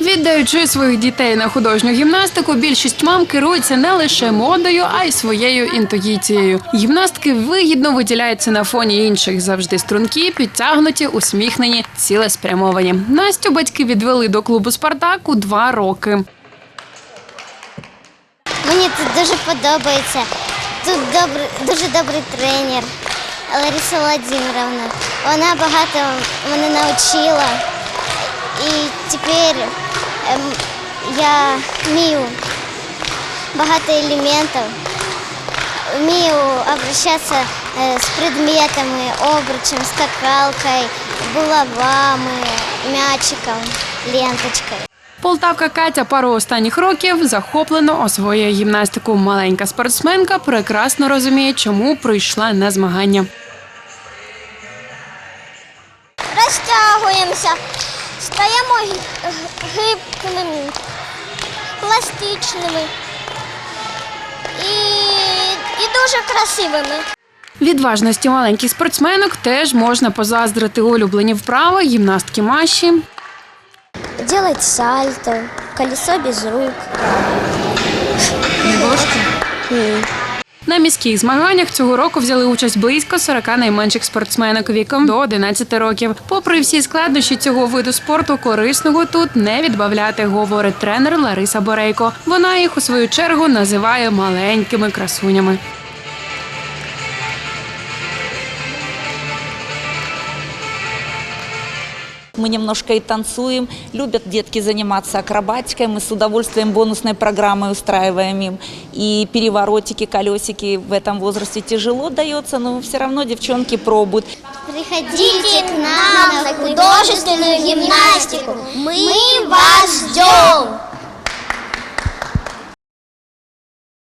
Віддаючи своїх дітей на художню гімнастику, більшість мам керуються не лише модою, а й своєю інтуїцією. Гімнастки вигідно виділяються на фоні інших завжди стрункі, підтягнуті, усміхнені, цілеспрямовані. Настю батьки відвели до клубу Спартак у два роки. Мені тут дуже подобається. Тут добр, дуже добрий тренер Лариса Володимировна. Вона багато мене навчила. І тепер ем, я вмію багато елементів, вмію обращатися е, з предметами, обручем, скакалкою, булавами, м'ячиком, ленточкою. Полтавка Катя пару останніх років захоплено освоює гімнастику. Маленька спортсменка прекрасно розуміє, чому прийшла на змагання. Розтягуємося, стаємо гі- гибкими, пластичними і, і дуже красивими. Відважності маленьких спортсменок теж можна позаздрити улюблені вправи гімнастки Маші. Делать сальто, колесо без рук. На міських змаганнях цього року взяли участь близько 40 найменших спортсменок віком до 11 років. Попри всі складнощі цього виду спорту, корисного тут не відбавляти, говорить тренер Лариса Борейко. Вона їх у свою чергу називає маленькими красунями. Мы немножко и танцуем. Любят детки заниматься акробатикой. Мы с удовольствием бонусной программой устраиваем им. И переворотики, колесики в этом возрасте тяжело дается, но все равно девчонки пробуют. Приходите к нам на художественную гимнастику. Мы вас ждем.